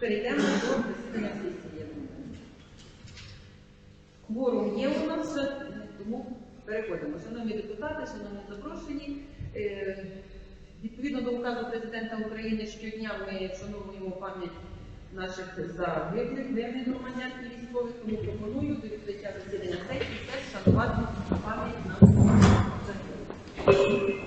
Перейдемо до засідання сесії. Кворум є у нас, тому переходимо. Шановні депутати, шановні запрошені. е, Відповідно до указу президента України щодня ми вшановуємо пам'ять наших загиблих, мирних громадян і військових, тому пропоную до відкриття засідання сесії теж вшанувати пам'ять наших загиблих.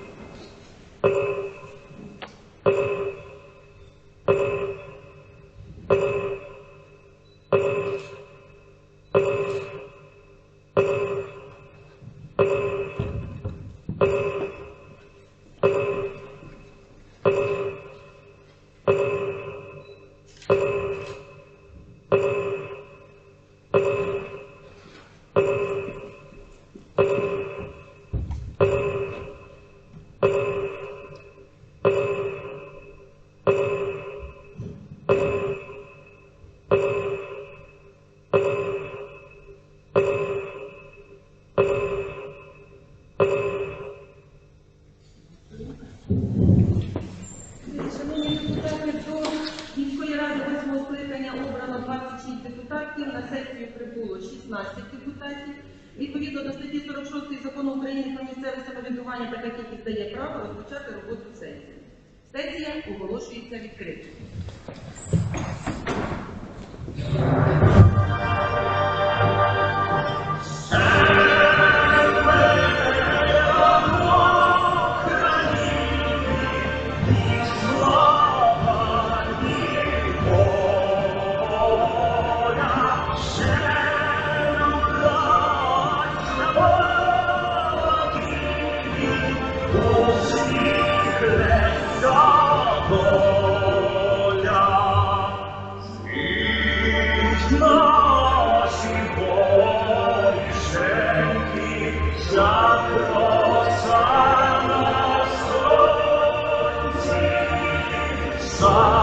Депутатів. Відповідно до статті 46 закону України про місцеве самоврядування, така кількість дає право розпочати роботу сесії. Сесія оголошується відкритою. side.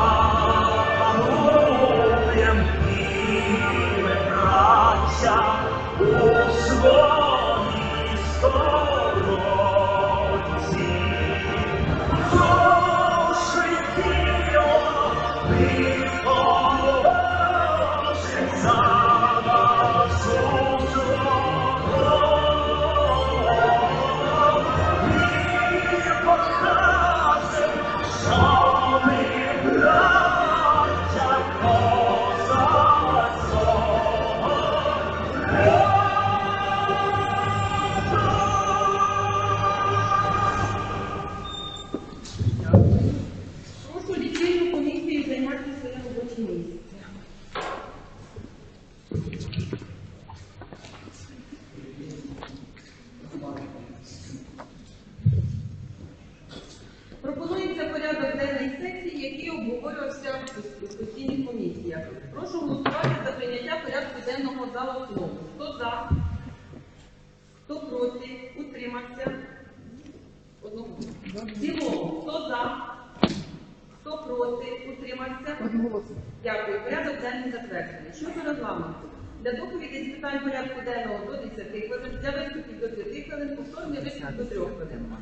Для доповіді з питань порядку денного до 10 хвилин, для виступів до 5 хвилин, повторний виступ до 3 хвилин.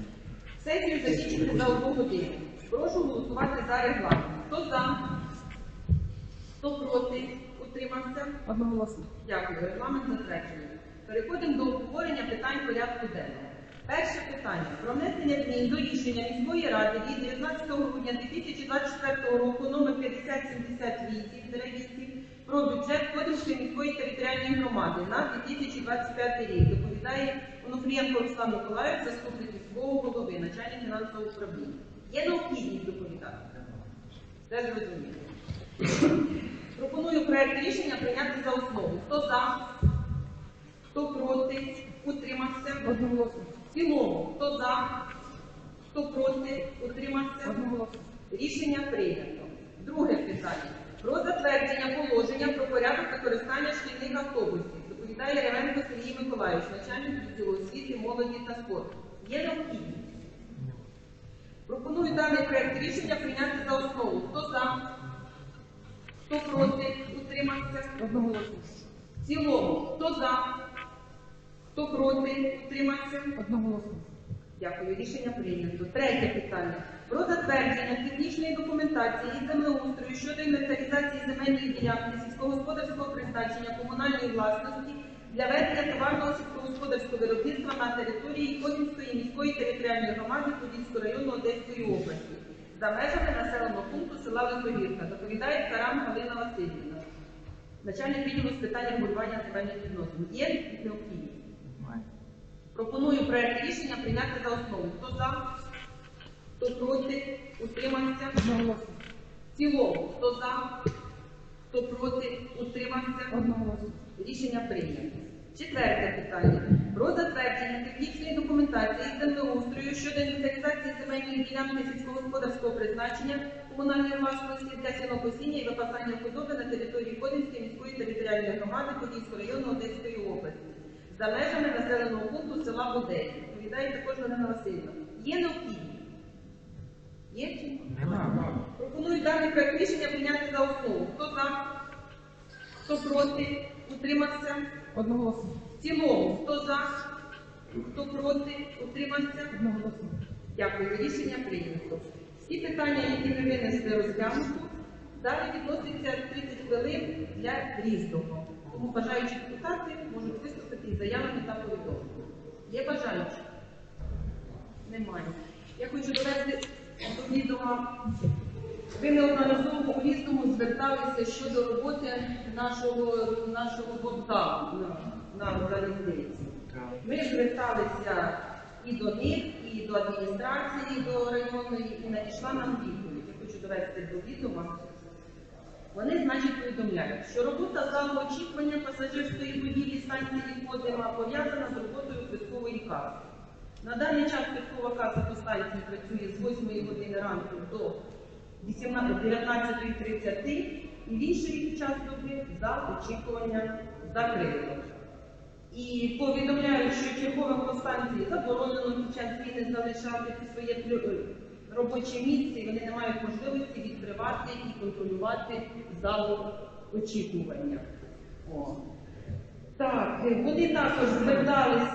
Сесію закінчити за одну годину. Прошу голосувати за регламент. Хто за? Хто проти? Утримався? Одноголосно. Дякую. Регламент затверджений. Переходимо до обговорення питань порядку денного. Перше питання про внесення змін до рішення міської ради від 19 грудня 2024 року номер 5078 про бюджет Кодівської міської територіальної громади на 2025 рік. Доповідає Онуфрієнко Руслан Миколаїв, заступник міського голови, начальник фінансового управління. Є необхідність доповідати? Це зрозуміло. Пропоную проект рішення прийняти за основу. Хто за? Хто проти? Утримався? Одноголосно. В цілому. Хто за? Хто проти? Утримався? Одноголосно. Рішення прийнято. Друге питання. Про затвердження положення про порядок використання шкільних автобусів. Доповідає Ревенко Сергій Миколаївич, начальник відділу освіти, спорту. Є необхідність? Пропоную даний проект рішення прийняти за основу. Хто за? Хто проти? Утримався? Одноголосно. В цілому. Хто за? Хто проти? Утримався? Одноголосно. Дякую. Рішення прийнято. Третє питання. про затвердження технічної документації і землеустрою щодо інвентаризації земельної ділянки сільськогосподарського призначення комунальної власності для ведення товарного сільськогосподарського виробництва на території Козінської міської територіальної громади Подільського району Одеської області за межами населеного пункту села Висогірка. Доповідає Карам Галина Васильівна. Начальник відділу з питань регулювання земельних відносин. Є необхідність? Пропоную проект рішення прийняти за основу. Хто за? Хто проти? Утримався? В цілому. Хто за? Хто проти? Утримався? Рішення прийнято. Четверте питання. Про затвердження технічної документації з землеустрою щодо інвентаризації земельної ділянки сільськогосподарського призначення комунальної власності для сінокосіння і випасання худоби на території Кодинської міської територіальної громади Подільського району Одеської області за межами населеного пункту села Бодей. Відповідає також Галина Васильівна. Є необхідність? Є чи ні? Пропоную даний проект рішення прийняти за основу. Хто за? Хто проти? Утримався? Одноголосно. В цілому, хто за? Хто проти? Утримався? Одноголосно. Дякую. Рішення прийнято. Всі питання, які ви винесли, розглянуто. Далі відноситься 30 хвилин для різного. Тому бажаючі депутати можуть виступити із заявами та повідомленнями. Є бажаючі? Немає. Я хочу довести до відома. Ви неодноразово у різному зверталися щодо роботи нашого, нашого вокзалу на, на залізниці. Ми зверталися і до них, і до адміністрації, і до районної, і надійшла нам відповідь. Я хочу довести до відома. Вони, значить, повідомляють, що робота залу очікування пасажирської будівлі станції Кодима пов'язана з роботою квиткової каси. На даний час квиткова каса по станції працює з 8 години ранку до 18 19.30 і в інший час доби зал очікування закрито. І повідомляють, що черговим по станції заборонено під час війни залишати своє е, робоче місце, і вони не мають можливості відкривати і контролювати залу очікування. О. Так, вони також звертались,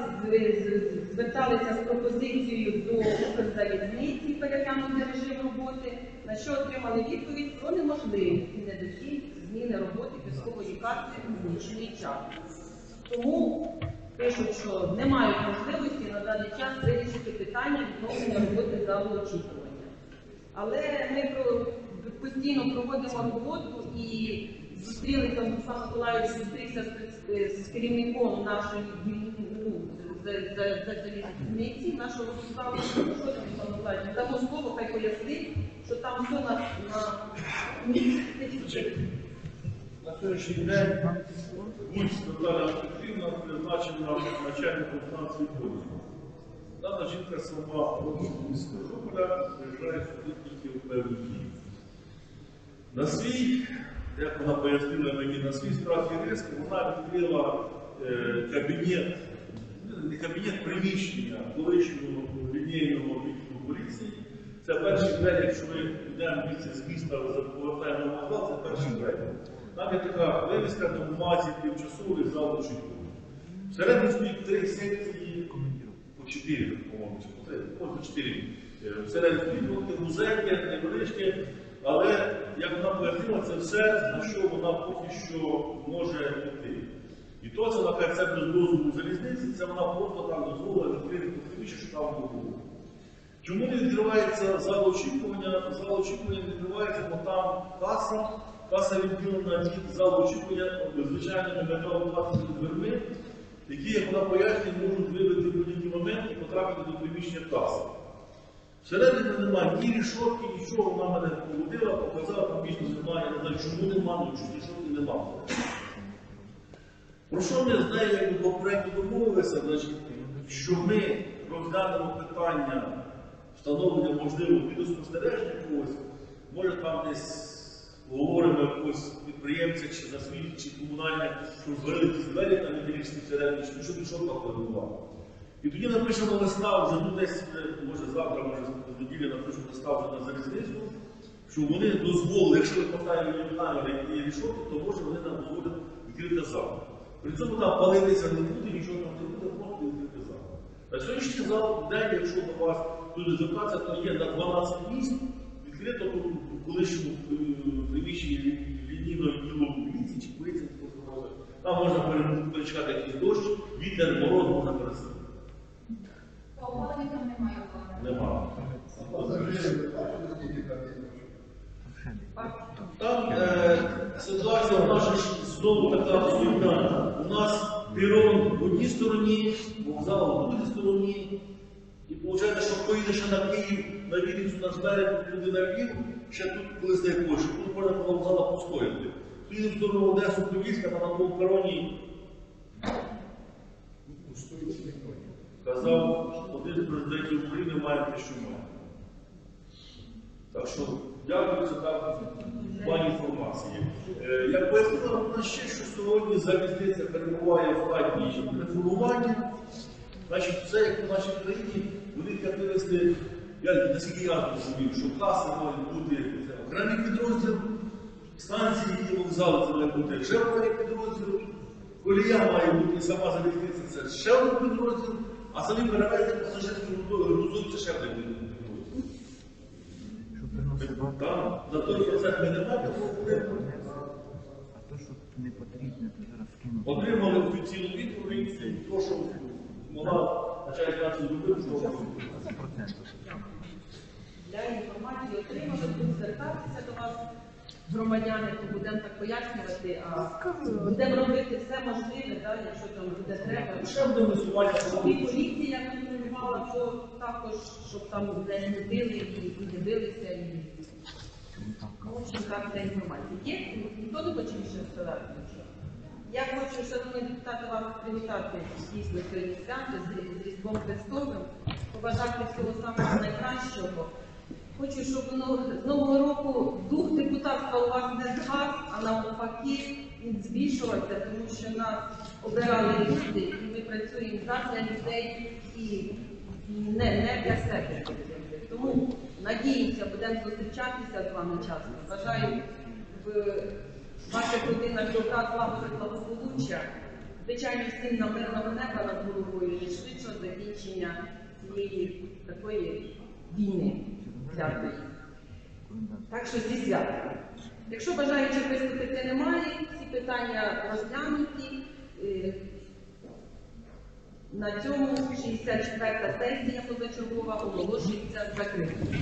зверталися з пропозицією до Укрзалізниці переглянути режим роботи, на що отримали відповідь про неможливість і недоцільність зміни роботи військової карти у нічний час. Тому пишуть, що не мають можливості на даний час вирішити питання відновлення роботи залу очікування. Але ми постійно проводимо роботу і зустрілися, Мустафа Миколаївич зустрівся з, керівником нашої ді- ну, з- з- з- з- залізниці, нашого вокзалу. Що там, Миколаївич? Дамо слово, хай пояснить, що там все на, на місці. На сьогоднішній день Гуць Наталя Петрівна призначена начальником станції Поділ. Дана жінка сама міста Жуполя, приїжджає сюди тільки в певні дні. На свій, як вона пояснила мені, на свій страх і риск, вона відкрила е, кабінет, не кабінет приміщення колишнього лінійного відділу поліції. Це перший двері, якщо ми йдемо звідси з міста, повертаємо на вокзал, це перший двері. Там є така вивіска на бумазі тимчасовий зал очікування. Всередині стоїть три секції, по чотири, по-моєму, по три, чотири. Е, Всередині стоїть музейки, невеличкі, але як вона пояснила, це все, на що вона поки що може піти. І то це каже, це без дозволу залізниці, це вона просто там дозволила відкрити приміщення, що там не було. Чому не відкривається зал очікування? Зал очікування відкривається, бо там каса, каса відділена від залу очікування звичайними металопластиковими дверми, які, як вона пояснює, можуть вибити в будь-який момент і потрапити до приміщення каси. Всередині немає ні рішотки, нічого вона мене поводила, показала, там більше немає, я не знаю, чому немає, ну чому рішотки немає. Про що ми з нею по проєкту домовилися, значить, що ми розглянемо питання встановлення можливого відеоспостереження когось, може там десь говоримо якогось підприємця чи за свій, чи комунальне, що зварили якісь двері там металічні всередині, що пішов так перебував. І тоді напишемо листа вже ну десь, е, може завтра, може з неділі напишемо листа вже на залізницю, що вони дозволили, якщо ми поставимо камери і рішотки, то може вони нам дозволять відкрити зал. При цьому там палитися не буде, нічого там не буде, просто відкрити зал. На сьогоднішній зал день, якщо до вас буде звертатися, то є на 12 місць відкрито в колишньому е, приміщенні лі- лінійного ділу міліції чи поліції, хто може. Там можна пере- перечекати якийсь дощ, вітер, мороз, можна пересидіти. Опалення там немає. Нема. А, Там е, ситуація в нас знову така сумна. У нас пірон в одній стороні, вокзал в другій стороні. І виходить, що поїде ще на Київ, на Вінницю, на Зберег, туди на Львів, ще тут колись не хоче. Тут можна коло вокзала постояти. Поїде в сторону Одесу, Подільська, там на тому пероні. Казав, що один з президентів України має те, що має. Так що дякую за таку плані інформації. Е, Як пояснила вона ще, що сьогодні залізниця перебуває в стадії реформування, значить це як в нашій країні будуть активісти, я наскільки я розумію, що каси мають бути це окремий підрозділ, станції і вокзали це має бути ще окремий підрозділ, колія має бути сама залізниця, це ще один підрозділ, а самі перевезення пасажирських грузові це ще один підрозділ. Щоб приносити багато, Так, за той процес ми не маємо. а то, що не потрібно, то зараз кинути. Отримали офіційну відповідь, то, що могла начальник нації зробити, що Процентів. Для інформації отримали, будуть звертатися до вас, громадяни, то будемо так пояснювати, а будемо робити все можливе, да, якщо там буде треба. ще буде висування І поліція контролювала, то також, щоб там не смітили і, і дивилися. І... Ну, в общем, так, ця інформація. Є? Ніхто не хоче більше сказати? Я хочу, шановні депутати, вас привітати дійсно сьогодні свято з, Різдвом Христовим, побажати всього самого найкращого. Хочу, щоб з Нового року дух депутатства у вас не згас, а навпаки він збільшувався, тому що нас обирали люди, і ми працюємо задля людей і не, не для себе. Тому надіємося, будемо зустрічатися з вами часто. Бажаю в ваших родинах добра, слави і благополуччя. Звичайно, всім на мирного неба над головою і швидшого закінчення цієї такої війни. Дякую. Так що зі святом. Якщо бажаючих виступити немає, всі питання розглянуті. На цьому 64-та сесія позачергова оголошується закритою.